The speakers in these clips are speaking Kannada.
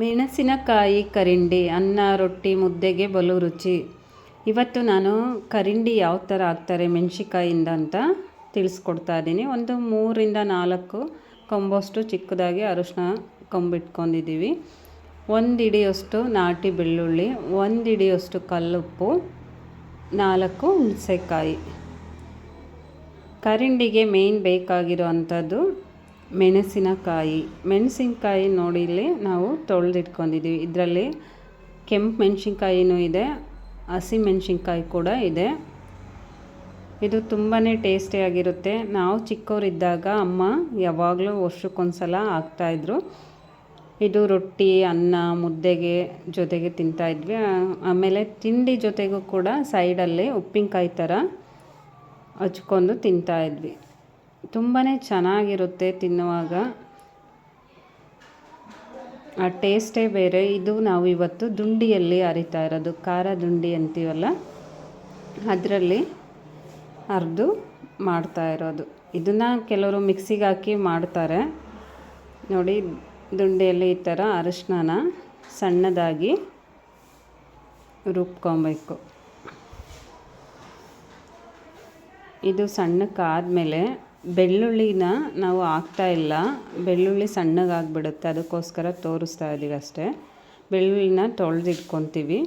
ಮೆಣಸಿನಕಾಯಿ ಕರಿಂಡಿ, ಅನ್ನ, ರೊಟ್ಟಿ, ಮುದ್ದೆಗೆ ಬಲು ರುಚಿ. ಇವತ್ತು ನಾನು ಕರಿಂಡಿ ಯಾವ ಥರ ಹಾಕ್ತಾರೆ ಮೆಣಸಿಕಾಯಿಂದ ಅಂತ ತಿಳಿಸ್ಕೊಡ್ತಾ ಇದ್ದೀನಿ. ಒಂದು ಮೂರಿಂದ ನಾಲ್ಕು ಕೊಂಬಷ್ಟು ಚಿಕ್ಕದಾಗಿ ಅರಿಶಿನ ಕೊಂಬಿಟ್ಕೊಂಡಿದ್ದೀವಿ ಒಂದು ಹಿಡಿಯಷ್ಟು ನಾಟಿ ಬೆಳ್ಳುಳ್ಳಿ, ಒಂದು ಇಡಿಯಷ್ಟು ಕಲ್ಲುಪ್ಪು, ನಾಲ್ಕು ಹುಣಸೆಕಾಯಿ. ಕರಿಂಡಿಗೆ ಮೇಯ್ನ್ ಬೇಕಾಗಿರೋ ಅಂಥದ್ದು ಮೆಣಸಿನಕಾಯಿ. ಮೆಣಸಿನಕಾಯಿ ನೋಡಿ ಇಲ್ಲಿ ನಾವು ತೊಳೆದಿಟ್ಕೊಂಡಿದ್ದೀವಿ. ಇದರಲ್ಲಿ ಕೆಂಪು ಮೆಣಸಿನ್ಕಾಯಿನೂ ಇದೆ, ಹಸಿ ಮೆಣಸಿನ್ಕಾಯಿ ಕೂಡ ಇದೆ. ಇದು ತುಂಬಾ ಟೇಸ್ಟಿಯಾಗಿರುತ್ತೆ ನಾವು ಚಿಕ್ಕವರಿದ್ದಾಗ ಅಮ್ಮ ಯಾವಾಗಲೂ ವರ್ಷಕ್ಕೊಂದ್ಸಲ ಹಾಕ್ತಾಯಿದ್ರು ಇದು ರೊಟ್ಟಿ, ಅನ್ನ, ಮುದ್ದೆಗೆ ಜೊತೆಗೆ ತಿಂತಾಯಿದ್ವಿ ಆಮೇಲೆ ತಿಂಡಿ ಜೊತೆಗೂ ಕೂಡ ಸೈಡಲ್ಲಿ ಉಪ್ಪಿನಕಾಯಿ ಥರ ಹಚ್ಕೊಂಡು ತಿಂತಾಯಿದ್ವಿ ತುಂಬಾ ಚೆನ್ನಾಗಿರುತ್ತೆ ತಿನ್ನುವಾಗ. ಆ ಟೇಸ್ಟೇ ಬೇರೆ. ಇದು ನಾವು ಇವತ್ತು ದುಂಡಿಯಲ್ಲಿ ಅರಿತಾ ಇರೋದು. ಖಾರ ದುಂಡಿ ಅಂತೀವಲ್ಲ? ಅದರಲ್ಲಿ ಅರ್ದು ಮಾಡ್ತಾ ಇರೋದು. ಇದನ್ನು ಕೆಲವರು ಮಿಕ್ಸಿಗೆ ಹಾಕಿ ಮಾಡ್ತಾರೆ. ನೋಡಿ, ದುಂಡಿಯಲ್ಲಿ ಈ ಥರ ಅರಿಶಿನ ಸಣ್ಣದಾಗಿ ರುಬ್ಕೊಬೇಕು. ಇದು ಸಣ್ಣಕ್ಕಾದಮೇಲೆ ಬೆಳ್ಳುಳ್ಳಿನ ನಾವು ಹಾಕ್ತಾ ಇಲ್ಲ. ಬೆಳ್ಳುಳ್ಳಿ ಸಣ್ಣಗಾಗ್ಬಿಡುತ್ತೆ, ಅದಕ್ಕೋಸ್ಕರ ತೋರಿಸ್ತಾ ಇದ್ದೀವಿ ಅಷ್ಟೇ. ಬೆಳ್ಳುಳ್ಳಿನ ತೊಳೆದಿಟ್ಕೊತೀವಿ.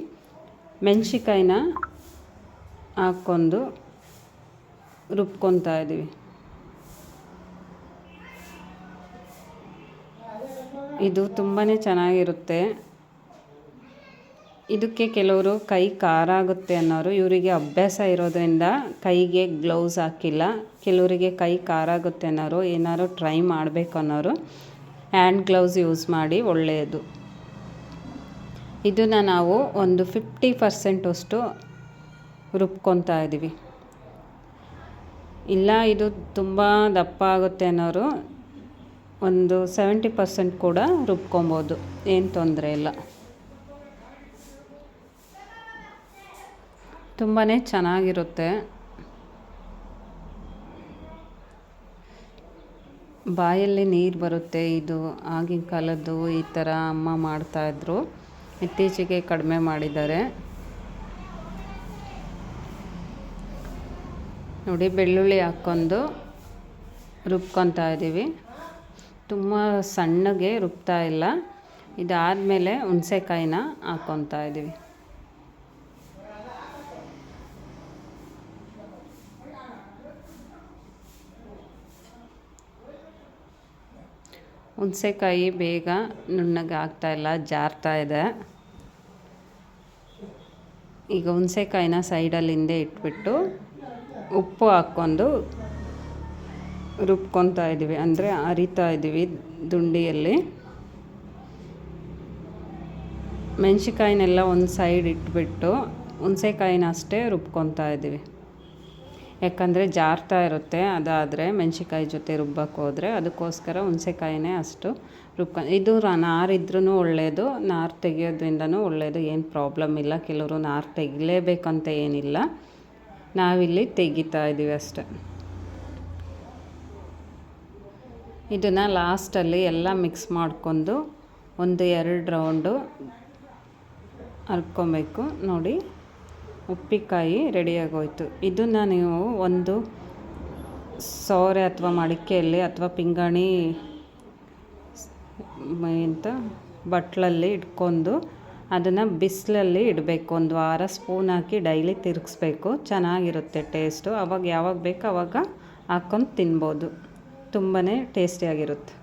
ಮೆಣ್ಸಿಕಾಯಿನ ಹಾಕ್ಕೊಂಡು ರುಬ್ಕೊತಾ ಇದ್ದೀವಿ ಇದು ತುಂಬಾ ಚೆನ್ನಾಗಿರುತ್ತೆ. ಇದಕ್ಕೆ ಕೆಲವರು ಕೈ ಖಾರ ಆಗುತ್ತೆ ಅನ್ನೋರು ಇವರಿಗೆ ಅಭ್ಯಾಸ ಇರೋದ್ರಿಂದ ಕೈಗೆ ಗ್ಲೌಸ್ ಹಾಕಿಲ್ಲ. ಕೆಲವರಿಗೆ ಕೈ ಖಾರ ಆಗುತ್ತೆ ಅನ್ನೋರು ಏನಾದ್ರು ಟ್ರೈ ಮಾಡಬೇಕು ಅನ್ನೋರು ಹ್ಯಾಂಡ್ ಗ್ಲೌಸ್ ಯೂಸ್ ಮಾಡಿ ಒಳ್ಳೆಯದು. ಇದನ್ನು ನಾವು ಒಂದು ಫಿಫ್ಟಿ ಪರ್ಸೆಂಟಷ್ಟು ರುಬ್ಕೊತಾ ಇದ್ದೀವಿ ಇಲ್ಲ, ಇದು ತುಂಬ ದಪ್ಪ ಆಗುತ್ತೆ ಅನ್ನೋರು ಒಂದು ಸೆವೆಂಟಿ ಪರ್ಸೆಂಟ್ ಕೂಡ ರುಬ್ಕೊಬೋದು. ಏನು ತೊಂದರೆ ಇಲ್ಲ. ತುಂಬಾ ಚೆನ್ನಾಗಿರುತ್ತೆ. ಬಾಯಲ್ಲಿ ನೀರು ಬರುತ್ತೆ, ಇದು ಆಗಿನ ಕಾಲದ್ದು ಈ ಥರ ಅಮ್ಮ ಮಾಡ್ತಾಯಿದ್ರು ಇತ್ತೀಚೆಗೆ ಕಡಿಮೆ ಮಾಡಿದ್ದಾರೆ. ನೋಡಿ, ಬೆಳ್ಳುಳ್ಳಿ ಹಾಕ್ಕೊಂಡು ರುಬ್ಕೊತಾ ಇದ್ದೀವಿ ತುಂಬ ಸಣ್ಣಗೆ ರುಬ್ತಾ ಇಲ್ಲ. ಇದಾದಮೇಲೆ ಹುಣಸೆಕಾಯಿನ ಹಾಕ್ಕೊತಾ ಇದ್ದೀವಿ ಹುಣಸೆಕಾಯಿ ಬೇಗ ನುಣ್ಣಗೆ ಆಗ್ತಾಯಿಲ್ಲ ಜಾರ್ತಾ ಇದೆ. ಈಗ ಹುಣಸೆಕಾಯಿನ ಸೈಡಲ್ಲಿ ಹಿಂದೆ ಇಟ್ಬಿಟ್ಟು ಉಪ್ಪು ಹಾಕ್ಕೊಂಡು ರುಬ್ಕೊತಾ ಇದ್ದೀವಿ. ಅಂದರೆ ಅರಿತಾ ಇದ್ದೀವಿ ದುಂಡಿಯಲ್ಲಿ. ಮೆಣಸಿಕಾಯಿನೆಲ್ಲ ಒಂದು ಸೈಡ್ ಇಟ್ಬಿಟ್ಟು ಹುಣಸೆಕಾಯಿನ ಅಷ್ಟೇ ರುಬ್ಕೊತಾ ಇದ್ದೀವಿ. ಯಾಕಂದರೆ ಜಾರ್ತಾ ಇರುತ್ತೆ, ಅದಾದರೆ ಮೆಣ್ಸಿಕಾಯಿ ಜೊತೆ ರುಬ್ಬಕ್ಕೆ ಹೋದರೆ ಅದಕ್ಕೋಸ್ಕರ ಹುಣಸೆಕಾಯಿನೇ ಅಷ್ಟು ರುಬ್ಕ, ಇದು ನಾರಿದ್ರೂ ಒಳ್ಳೆಯದು ನಾರು ತೆಗಿಯೋದ್ರಿಂದನೂ ಒಳ್ಳೆಯದು ಏನು ಪ್ರಾಬ್ಲಮ್ ಇಲ್ಲ, ಕೆಲವರು ನಾರು ತೆಗಿಲೇಬೇಕಂತ ಏನಿಲ್ಲ. ನಾವಿಲ್ಲಿ ತೆಗಿತಾ ಇದ್ದೀವಿ ಅಷ್ಟೆ. ಇದನ್ನು ಲಾಸ್ಟಲ್ಲಿ ಎಲ್ಲ ಮಿಕ್ಸ್ ಮಾಡ್ಕೊಂಡು ಒಂದು ಎರಡು ರೌಂಡು ಹರ್ಕೊಬೇಕು ನೋಡಿ. ಉಪ್ಪಿನಕಾಯಿ ರೆಡಿಯಾಗೋಯಿತು. ಇದನ್ನು ನೀವು ಒಂದು ಸೌರೆ ಅಥವಾ ಮಡಿಕೆಯಲ್ಲಿ ಅಥವಾ ಪಿಂಗಾಣಿ ಎಂತ, ಬಟ್ಲಲ್ಲಿ ಇಟ್ಕೊಂಡು ಅದನ್ನು ಬಿಸಿಲಲ್ಲಿ ಇಡಬೇಕು. ಒಂದು ವಾರ ಸ್ಪೂನ್ ಹಾಕಿ ಡೈಲಿ ತಿರುಗಿಸ್ಬೇಕು. ಚೆನ್ನಾಗಿರುತ್ತೆ ಟೇಸ್ಟು. ಅವಾಗ ಯಾವಾಗ ಬೇಕು ಅವಾಗ ಹಾಕ್ಕೊಂಡು ತಿನ್ಬೋದು. ತುಂಬಾ ಟೇಸ್ಟಿಯಾಗಿರುತ್ತೆ.